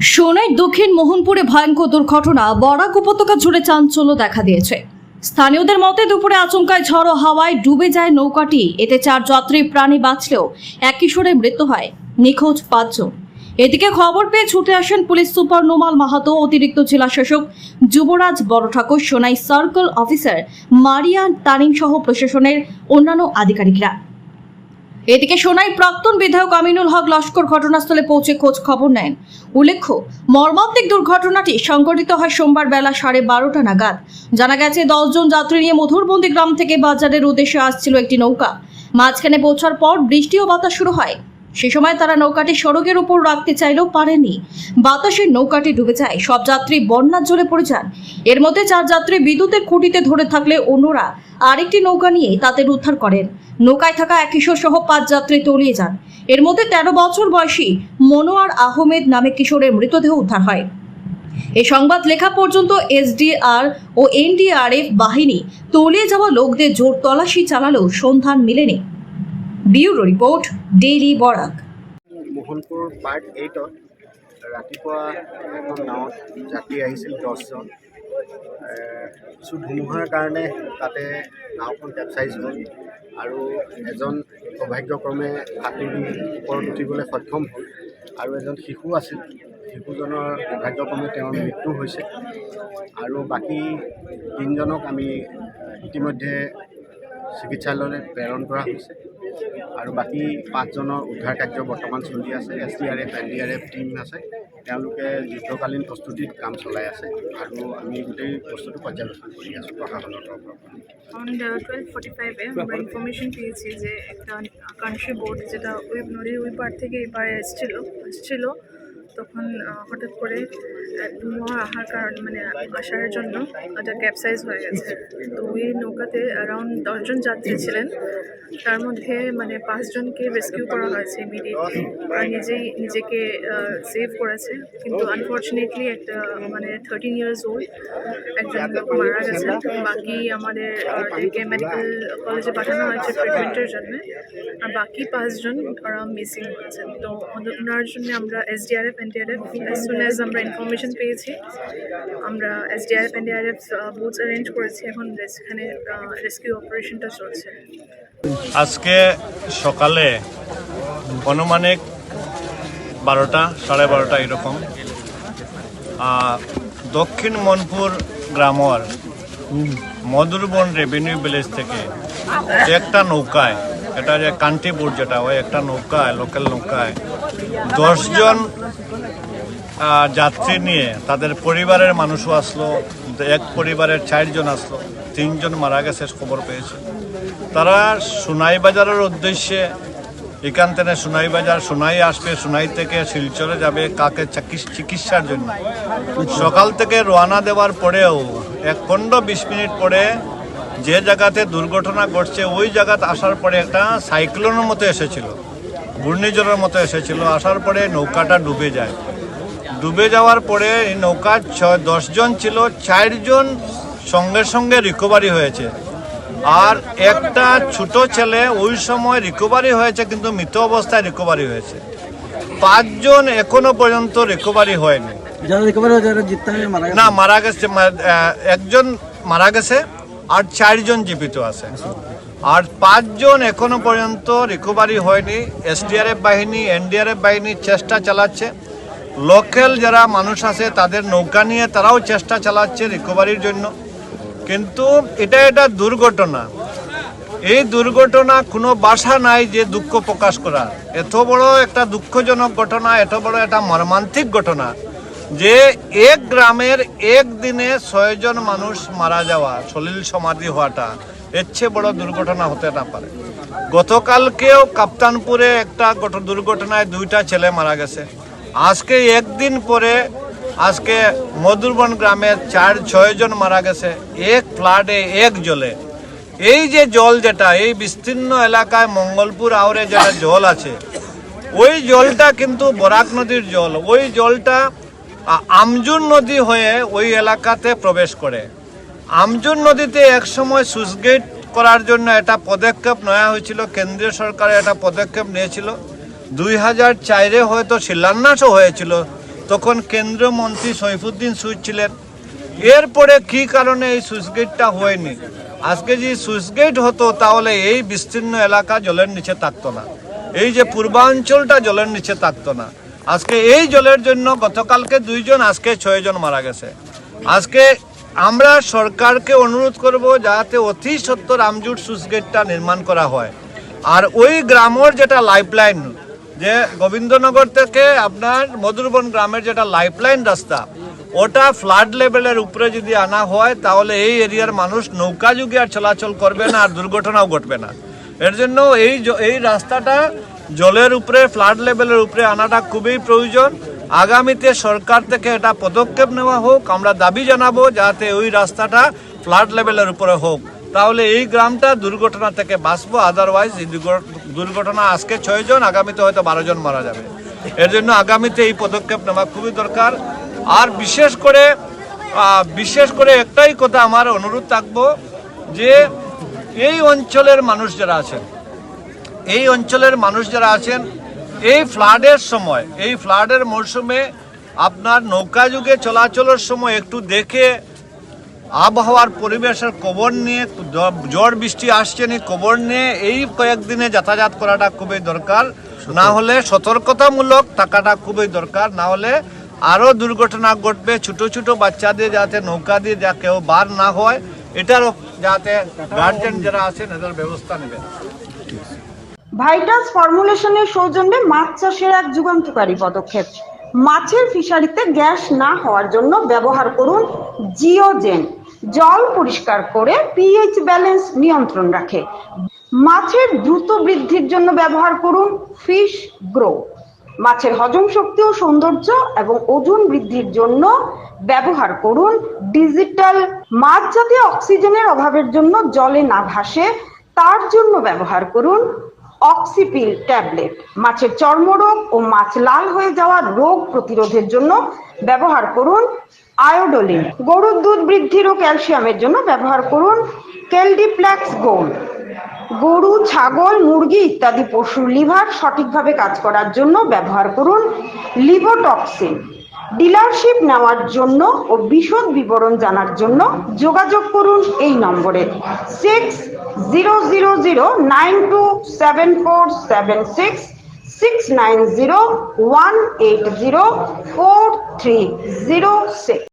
সোনাই দক্ষিণ মোহনপুরে ভয়ঙ্কর দুর্ঘটনা। বরাক উপত্যকা জুড়ে চাঞ্চল্য দেখা দিয়েছে। স্থানীয়দের মতে দুপুরে আচমকায় ঝড়ো হাওয়ায় ডুবে যায় নৌকাটি। এতে চার যাত্রী প্রাণী বাঁচলেও এক কিশোরের মৃত্যু হয়। নিখোঁজ পাঁচজন। এদিকে খবর পেয়ে ছুটে আসেন পুলিশ সুপার নোমাল মাহাতো, অতিরিক্ত জেলা শাসক যুবরাজ Borthakur Sonai circle officer Marianne Tanim সহ প্রশাসনের অন্যান্য আধিকারিকরা। এদিকে সোনাই প্রাক্তন বিধায়ক আমিনুল হক লস্কর ঘটনাস্থলে পৌঁছে খোঁজ খবর নেন। উল্লেখ্য, মর্মান্তিক দুর্ঘটনাটি সংঘটিত হয় সোমবার বেলা সাড়ে বারোটা নাগাদ। জানা গেছে, দশজন যাত্রী নিয়ে মধুরবন্দি গ্রাম থেকে বাজারের উদ্দেশ্যে আসছিল একটি নৌকা। মাঝখানে পৌঁছার পর বৃষ্টি ও বাতাস শুরু হয়। সে সময় তারা নৌকাটি সড়কের উপর রাখতে চাইলেও পারেনি। বাতাসে নৌকাটি ডুবে যায়। সব যাত্রী বন্যার জলে পড়ে যান। এর মধ্যে চার যাত্রী বিদ্যুতের খুঁটিতে ধরে থাকলে অন্যরা আরেকটি নৌকা নিয়ে তাদের উদ্ধার করেন। নৌকায় থাকা এক কিশোর সহ পাঁচ যাত্রী তলিয়ে যান। এর মধ্যে তেরো বছর বয়সী মনোয়ার আহমেদ নামে কিশোরের মৃতদেহ উদ্ধার হয়। এই সংবাদ লেখা পর্যন্ত এসডিআর ও এনডিআরএফ বাহিনী তলিয়ে যাওয়া লোকদের জোর তলাশি চালালেও সন্ধান মেলেনি। Bureau report, daily Barak. Mohanpur part এইটত ৰাতিপুৱা এখন নাৱত যাত্ৰী আহিছিল দহজন। কিছু ধুমুহাৰ কাৰণে তাতে নাওখন কেপচাইজ হ'ল আৰু এজন সৌভাগ্যক্ৰমে সাঁতুৰি ওপৰত উঠিবলৈ সক্ষম হ'ল আৰু এজন শিশু আছিল। শিশুজনৰ সৌভাগ্যক্ৰমে তেওঁৰ মৃত্যু হৈছে। আৰু বাকী তিনিজনক আমি ইতিমধ্যে চিকিৎসালয়লৈ প্ৰেৰণ কৰা হৈছে। আৰু বাকী পাঁচজনৰ উদ্ধাৰ কাৰ্য বৰ্তমান চলি আছে। S D R F, N D R F team আছে। তেওঁলোকে যুদ্ধকালীন প্ৰস্তুতিত কাম চলাই আছে আৰু আমি গোটেই বস্তুটো পৰ্যালোচনা কৰি আছোঁ প্ৰশাসনৰ তৰফৰ অন টুয়েলভ ফোর্টি ফাইভে আমরা ইনফরমেশন পেয়েছি যে একটা কান্ট্রি বোর্ড যেটা ওই নদীর ওই পার থেকে এই পারে এসছিল তখন হঠাৎ করে আহ, ধুমুহা আসার কারণ মানে আসার জন্য এটা ক্যাপসাইজ হয়ে গেছে। তো ওই নৌকাতে অ্যারাউন্ড দশজন যাত্রী ছিলেন। তার মধ্যে মানে পাঁচজনকে রেস্কিউ করা হয়েছে ইমিডিয়েটলি আর নিজেই নিজেকে সেভ করেছে। কিন্তু আনফর্চুনেটলি একটা মানে থার্টিন ইয়ার্স ওল্ড একজন লোক মারা গেছে বাকি আমাদের মেডিকেল কলেজে পাঠানো হয়েছে ট্রিটমেন্টের জন্য। আর বাকি পাঁচজন ওরা মিসিং হয়েছে তো ওনার জন্য আমরা S SDRF NDRF as soon as আমরা ইনফরমেশন পেয়েছি, আমরা এসডিআরএফ এনডিআরএফ বোটস অ্যারেঞ্জ করেছি। এখন এখানে রেস্কিউ অপারেশনটা চলছে। আজকে সকালে অনুমানিক বারোটা, সাড়ে বারোটা এরকম। দক্ষিণ মনপুর গ্রামর মধুরবন রেভিনিউ ভিলেজ থেকে একটা নৌকায় এটা যে কান্তিপুর যেটা, ওই একটা নৌকায়, লোকাল নৌকায়। দশজন যাত্রী নিয়ে তাদের পরিবারের মানুষও আসলো, এক পরিবারের চারজন আসলো, তিনজন মারা গেছে খবর পেয়েছে। তারা সোনাই বাজারের উদ্দেশ্যে, এখান থেকে সোনাই বাজার, সোনাই আসবে, সোনাই থেকে শিলচরে যাবে, কাকে চিকিৎস- চিকিৎসার জন্য। সকাল থেকে রওনা দেওয়ার পরেও, এক পনেরো বিশ মিনিট পরে যে জায়গাতে দুর্ঘটনা ঘটছে ওই জায়গাতে আসার পরে একটা সাইক্লোনের মতো এসেছিল ঘূর্ণিঝড়ের মতো এসেছিল আসার পরে নৌকাটা ডুবে যায়। ডুবে যাওয়ার পরে এই নৌকার ছয় দশজন ছিল চারজন সঙ্গে সঙ্গে রিকভারি হয়েছে। আর একটা ছোট ছেলে ওই সময় রিকভারি হয়েছে কিন্তু মৃত অবস্থায় রিকভারি হয়েছে। পাঁচজন এখনও পর্যন্ত রিকভারি হয়নি। হয়ে না মারা গেছে একজন মারা গেছে আর চারজন জীবিত আছে। আর পাঁচজন এখনও পর্যন্ত রিকভারি হয়নি। এসডিআরএফ বাহিনী এনডিআরএফ বাহিনী চেষ্টা চালাচ্ছে। লোকাল যারা মানুষ আছে, তাদের নৌকা নিয়ে তারাও চেষ্টা চালাচ্ছে রিকভারির জন্য। কিন্তু এটা এটা দুর্ঘটনা। এই দুর্ঘটনা কোনো বাসা নাই যে দুঃখ প্রকাশ করা। এত বড় একটা দুঃখজনক ঘটনা, এত বড় একটা মর্মান্তিক ঘটনা। যে এক গ্রামের এক দিনে ছয়জন মানুষ মারা যাওয়া, সলিল সমাধি হওয়াটা এর চেয়ে বড় দুর্ঘটনা হতে না পারে। গতকালকেও কাপ্তানপুরে একটা দুর্ঘটনায় দুইটা ছেলে মারা গেছে। আজকে একদিন পরে, আজকে মধুরবন গ্রামের চার ছয়জন মারা গেছে, এক ফ্লাডে এক জলে। এই যে জল যেটা, এই বিস্তীর্ণ এলাকায় মঙ্গলপুর আওরে যেটা জল আছে, ওই জলটা কিন্তু বরাক নদীর জল, ওই জলটা আমজুন নদী হয়ে ওই এলাকাতে প্রবেশ করে। আমজুন নদীতে একসময় সুইচগেট করার জন্য একটা পদক্ষেপ নেওয়া হয়েছিল, কেন্দ্রীয় সরকার একটা পদক্ষেপ নিয়েছিল। দুই হাজার চারে হয়তো শিলান্যাসও হয়েছিল, তখন কেন্দ্রীয় মন্ত্রী সৈফুদ্দিন সুইচ ছিলেন। এরপরে কি কারণে এই সুইচ গেটটা হয়নি? আজকে যদি সুইচ গেট হতো, তাহলে এই বিস্তীর্ণ এলাকা জলের নিচে থাকতো না। এই যে পূর্বাঞ্চলটা জলের নিচে থাকতো না। আজকে এই জলের জন্য গতকালকে দুইজন, আজকে ছয়জন মারা গেছে। আজকে আমরা সরকারকে অনুরোধ করব যাতে অতি সত্তর আমজুট সুইচ গেটটা নির্মাণ করা হয়। আর ওই গ্রামের যেটা লাইফলাইন, যে গোবিন্দনগর থেকে আপনার মধুরবন গ্রামের যেটা লাইফলাইন রাস্তা, ওটা ফ্লাড লেভেলের উপরে যদি আনা হয়, তাহলে এই এরিয়ার মানুষ নৌকা যুগে আর চলাচল করবে না আর দুর্ঘটনাও ঘটবে না। এর জন্য এই এই রাস্তাটা জলের উপরে ফ্লাড লেভেলের উপরে আনাটা খুবই প্রয়োজন। আগামীতে সরকার থেকে এটা পদক্ষেপ নেওয়া হোক। আমরা দাবি জানাব যাতে ওই রাস্তাটা ফ্লাড লেভেলের উপরে হোক। তাহলে এই গ্রামটা দুর্ঘটনা থেকে বাঁচবো। আদারওয়াইজ এই দুর্ঘ- দুর্ঘটনা আজকে ছয়জন আগামীতে হয়তো বারো জন মারা যাবে। এর জন্য আগামীতে এই পদক্ষেপ নেওয়া খুবই দরকার। আর বিশেষ করে বিশেষ করে একটাই কথা আমার অনুরোধ থাকব যে এই অঞ্চলের মানুষ যারা আছেন এই অঞ্চলের মানুষ যারা আছেন এই ফ্লাডের সময় এই ফ্লাডের মরশুমে আপনার নৌকা যুগে চলাচলের সময় একটু দেখে আবহাওয়ার পরিবেশের খবর নিয়ে ঝড় বৃষ্টি আসছে নি খবর নিয়ে এই কয়েকদিনে যাতায়াত করাটা খুবই দরকার। না হলে সতর্কতামূলক থাকাটা খুবই দরকার না হলে আরও দুর্ঘটনা ঘটবে ছোট ছোট বাচ্চাদের যাতে নৌকা দিয়ে যা কেউ বার না হয় এটারও যাতে গার্জেন যারা আছেন এদের ব্যবস্থা নেবেন। ভাইটাস ফর্মুলেশনের সৌজন্যে মাছ চাষের এক যুগান্তকারী পদক্ষেপ। মাছের ফিশারিতে গ্যাস না হওয়ার জন্য ব্যবহার করুন জিওজেন। জল পরিষ্কার করে পিএইচ ব্যালেন্স নিয়ন্ত্রণ রাখে। মাছের দ্রুত বৃদ্ধির জন্য ব্যবহার করুন ফিশ গ্রো মাছের হজম শক্তি ও সৌন্দর্য এবং ওজন বৃদ্ধির জন্য ব্যবহার করুন ডিজিটাল মাছ যাতে অক্সিজেনের অভাবের জন্য জলে না ভাসে, তার জন্য ব্যবহার করুন অক্সিপিল ট্যাবলেট মাছের চর্মরোগ ও মাছ লাল হয়ে যাওয়া রোগ প্রতিরোধের জন্য ব্যবহার করুন আয়োডোলিন। গরুর দুধ বৃদ্ধির ও ক্যালসিয়ামের জন্য ব্যবহার করুন কেলডিপ্ল্যাক্স গোল্ড। গরু, ছাগল, মুরগি ইত্যাদি পশুর লিভার সঠিকভাবে কাজ করার জন্য ব্যবহার করুন লিভোটক্সিন। ডিলারশিপ নেওয়ার জন্য ও বিশদ বিবরণ জানার জন্য যোগাযোগ করুন এই নম্বরে। Six zero zero zero nine two seven four seven six six nine zero one eight zero four three zero six